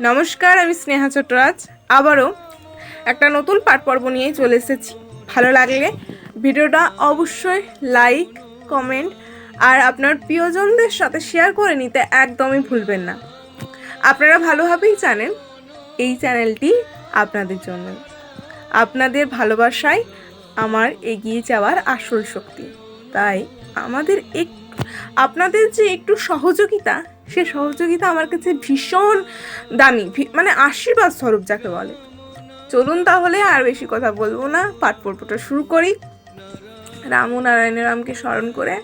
নমস্কার, আমি স্নেহা চট্টরাজ আবারও একটা নতুন পাঠ পর্ব নিয়ে চলে এসেছি। ভালো লাগলে ভিডিওটা অবশ্যই লাইক, কমেন্ট আর আপনার প্রিয়জনদের সাথে শেয়ার করে নিতে একদমই ভুলবেন না। আপনারা ভালোভাবেই জানেন এই চ্যানেলটি আপনাদের জন্য। আপনাদের ভালোবাসায় আমার এগিয়ে যাওয়ার আসল শক্তি। তাই আমাদের এক আপনাদের যে একটু সহযোগিতা, সে সহযোগিতা আমার কাছে ভীষণ দামি মানে আশীর্বাদ স্বরূপ যাকে বলে। চলুন তাহলে আর বেশি কথা বলব না, পাঠ পর্বটা শুরু করি। রাম নারায়ণ রামকে স্মরণ করে।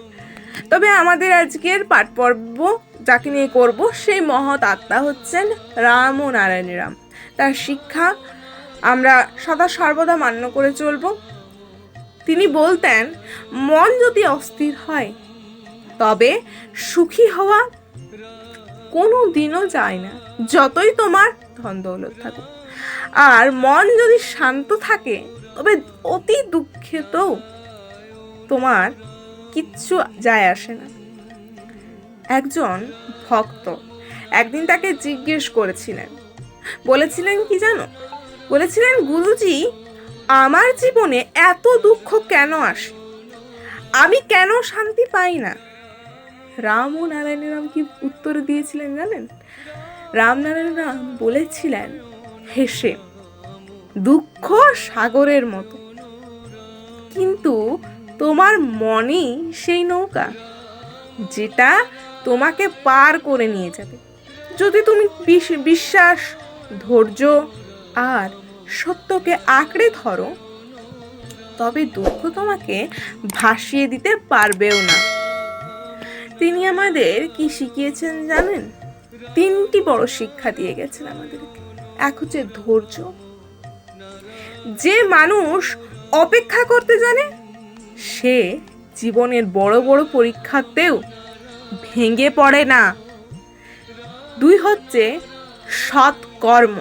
তবে আমাদের আজকের পাঠ পর্ব যাকে নিয়ে করব, সেই মহৎ আত্মা হচ্ছেন রাম ও নারায়ণ রাম। তার শিক্ষা আমরা সদা সর্বদা মান্য করে চলব। তিনি বলতেন, মন যদি অস্থির হয় তবে সুখী হওয়া কোনো দিনও যায় না, যতই তোমার ধন দৌলত থাকুক। আর মন যদি শান্ত থাকে, তবে অতি দুঃখিত তোমার কিচ্ছু যায় আসে না। একজন ভক্ত একদিন তাকে জিজ্ঞেস করেছিলেন, বলেছিলেন কি জানো? বলেছিলেন, গুরুজি, আমার জীবনে এত দুঃখ কেন আসে? আমি কেন শান্তি পাই না? রাম ও নারায়ণ রাম কি উত্তর দিয়েছিলেন জানেন? রামনারায়ণ রাম বলেছিলেন হেসে দুঃখ সাগরের মতো। কিন্তু তোমার মনেই সেই নৌকা, যেটা তোমাকে পার করে নিয়ে যাবে। যদি তুমি বিশ- বিশ্বাস, ধৈর্য আর সত্যকে আঁকড়ে ধরো, তবে দুঃখ তোমাকে ভাসিয়ে দিতে পারবেও না। তিনি আমাদের কি শিখিয়েছেন জানেন? তিনটি বড় শিক্ষা দিয়ে গেছেন আমাদেরকে। এক হচ্ছে ধৈর্য। যে মানুষ অপেক্ষা করতে জানে, সে জীবনের বড় বড় পরীক্ষাতেও ভেঙে পড়ে না। দুই হচ্ছে সৎ কর্ম।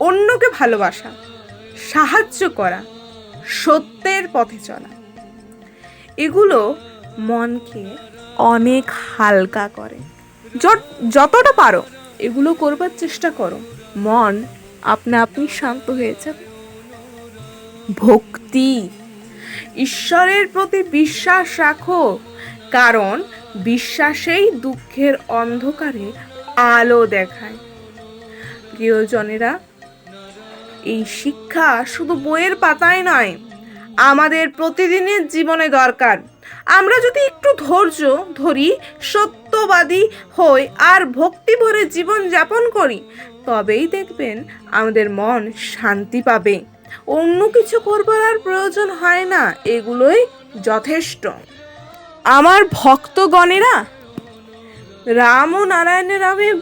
অন্যকে ভালোবাসা, সাহায্য করা, সত্যের পথে চলা। এগুলো মনকে অনেক হালকা করে। যত- যতটা পারো, এগুলো করবার চেষ্টা করো। মন আপনা আপনি শান্ত হয়ে যাবে। ভক্তি ঈশ্বরের প্রতি বিশ্বাস রাখো, কারণ বিশ্বাসেই দুঃখের অন্ধকারে আলো দেখায়। প্রিয়জনেরা, এই শিক্ষা শুধু বইয়ের পাতায় নয় আমাদের প্রতিদিনের জীবনে দরকার। আমরা যদি একটু ধৈর্য ধরি, সত্যবাদী হই আর ভক্তি ভরে জীবন যাপন করি, তবেই দেখবেন আমাদের মন শান্তি পাবে। অন্য কিছু করবার আর প্রয়োজন হয় না, এগুলোই যথেষ্ট। আমার ভক্তগণেরা রাম ও নারায়ণের রামে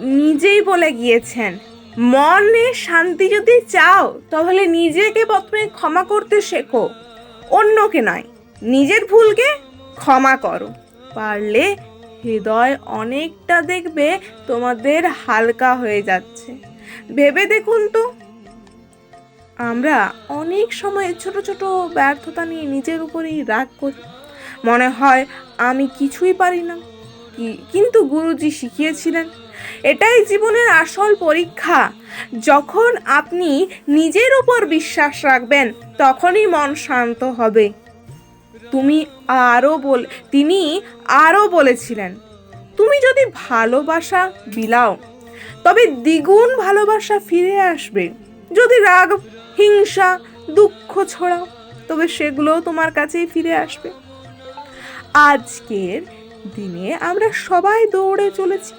নিজেই বলে গিয়েছেন মনে শান্তি যদি চাও, তাহলে নিজেকে প্রথমে ক্ষমা করতে শেখো। অন্যকে নয়, নিজের ভুলকে ক্ষমা করো। পারলে হৃদয় অনেকটা দেখবে তোমাদের হালকা হয়ে যাচ্ছে। ভেবে দেখুন তো। আমরা অনেক সময় ছোট ছোট ব্যর্থতা নিয়ে নিজের উপরেই রাগ করি। মনে হয় আমি কিছুই পারি না। কিন্তু গুরুজি শিখিয়েছিলেন এটাই জীবনের আসল পরীক্ষা। যখন আপনি নিজের উপর বিশ্বাস রাখবেন, তখনই মন শান্ত হবে। তুমি আরও বল তিনি আরও বলেছিলেন, তুমি যদি ভালোবাসা বিলাও, তবে দ্বিগুণ ভালোবাসা ফিরে আসবে। যদি রাগ, হিংসা, দুঃখ ছড়াও, তবে সেগুলোও তোমার কাছেই ফিরে আসবে। আজকের দিনে আমরা সবাই দৌড়ে চলেছি।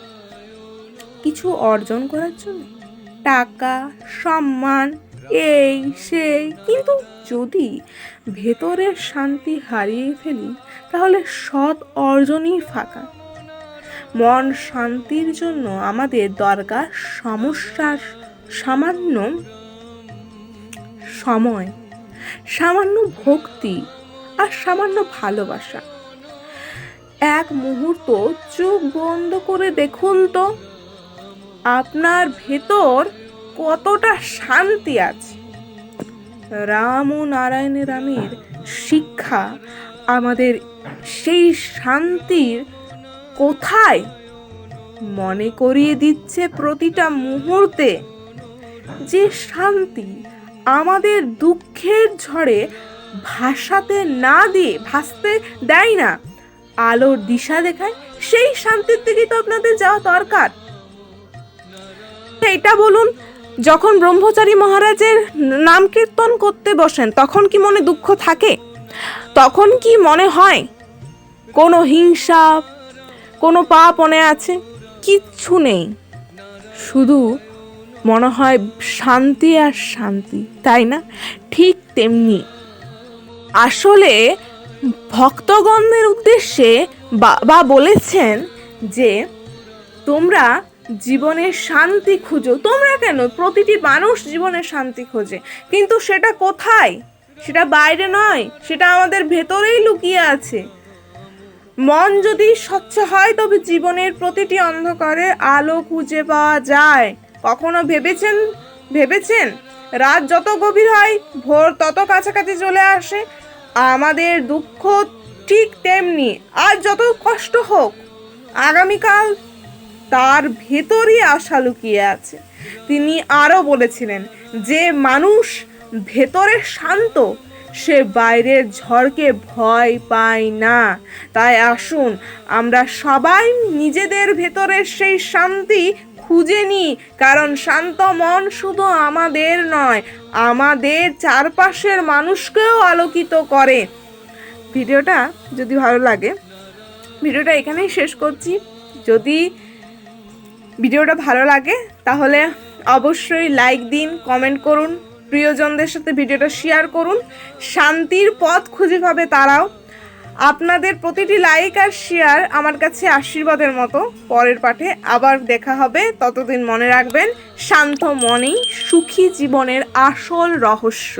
কিছু অর্জন করার জন্য। টাকা, সম্মান, এই, সেই, কিন্তু যদি ভেতরের শান্তি হারিয়ে ফেলি, তাহলে সৎ অর্জনই ফাঁকা। মন শান্তির জন্য আমাদের দরকার সমস্যার সামান্য সময়, সামান্য ভক্তি আর সামান্য ভালোবাসা। এক মুহূর্ত চোখ বন্ধ করে দেখুন তো। আপনার ভেতর কতটা শান্তি আছে। রাম ও নারায়ণ রামের শিক্ষা আমাদের সেই শান্তির কোথায় মনে করিয়ে দিচ্ছে প্রতিটা মুহূর্তে। যে শান্তি আমাদের দুঃখের ঝড়ে ভাসাতে না দিয়ে, ভাসতে দেয় না, আলোর দিশা দেখায়, সেই শান্তির দিকেই তো আপনাদের যাওয়া দরকার। এটা বলুন, যখন ব্রহ্মচারী মহারাজের নাম কীর্তন করতে বসেন, তখন কি মনে দুঃখ থাকে? তখন কি মনে হয়, কোনো হিংসা, কোনো পাপ মনে আছে? কিচ্ছু নেই। শুধু মনে হয় শান্তি আর শান্তি, তাই না? ঠিক তেমনি। আসলে ভক্তগণের উদ্দেশ্যে বাবা বলেছেন যে তোমরা জীবনের শান্তি খুঁজো। তোমরা কেন? প্রতিটি মানুষ জীবনের শান্তি খোঁজে। কিন্তু সেটা কোথায়? সেটা বাইরে নয়, সেটা আমাদের ভেতরেই লুকিয়ে আছে। মন যদি স্বচ্ছ হয়, তবে জীবনের প্রতিটি অন্ধকারে আলো খুঁজে পাওয়া যায়। কখনো ভেবেছেন? ভেবেছেন? রাত যত গভীর হয়, ভোর তত কাছাকাছি চলে আসে। আমাদের দুঃখ ঠিক তেমনি। আর যত কষ্ট হোক, আগামীকাল তার ভেতরই আশা লুকিয়ে আছে। তিনি আরও বলেছিলেন যে, মানুষ ভেতরে শান্ত, সে বাইরের ঝড়কে ভয় পায় না। তাই আসুন, আমরা সবাই নিজেদের ভেতরের সেই শান্তি খুঁজে নিই, কারণ শান্ত মন শুধু আমাদের নয়, আমাদের চারপাশের মানুষকেও আলোকিত করে। ভিডিওটা যদি ভালো লাগে, ভিডিওটা এখানেই শেষ করছি। যদি ভিডিওটা ভালো লাগে, তাহলে অবশ্যই লাইক দিন কমেন্ট করুন, প্রিয়জনদের সাথে ভিডিওটা শেয়ার করুন, শান্তির পথ খুঁজে পাবে তারাও। আপনাদের প্রতিটি লাইক আর শেয়ার আমার কাছে আশীর্বাদের মতো। পরের পাঠে আবার দেখা হবে, ততদিন মনে রাখবেন, শান্ত মনেই, সুখী জীবনের আসল রহস্য।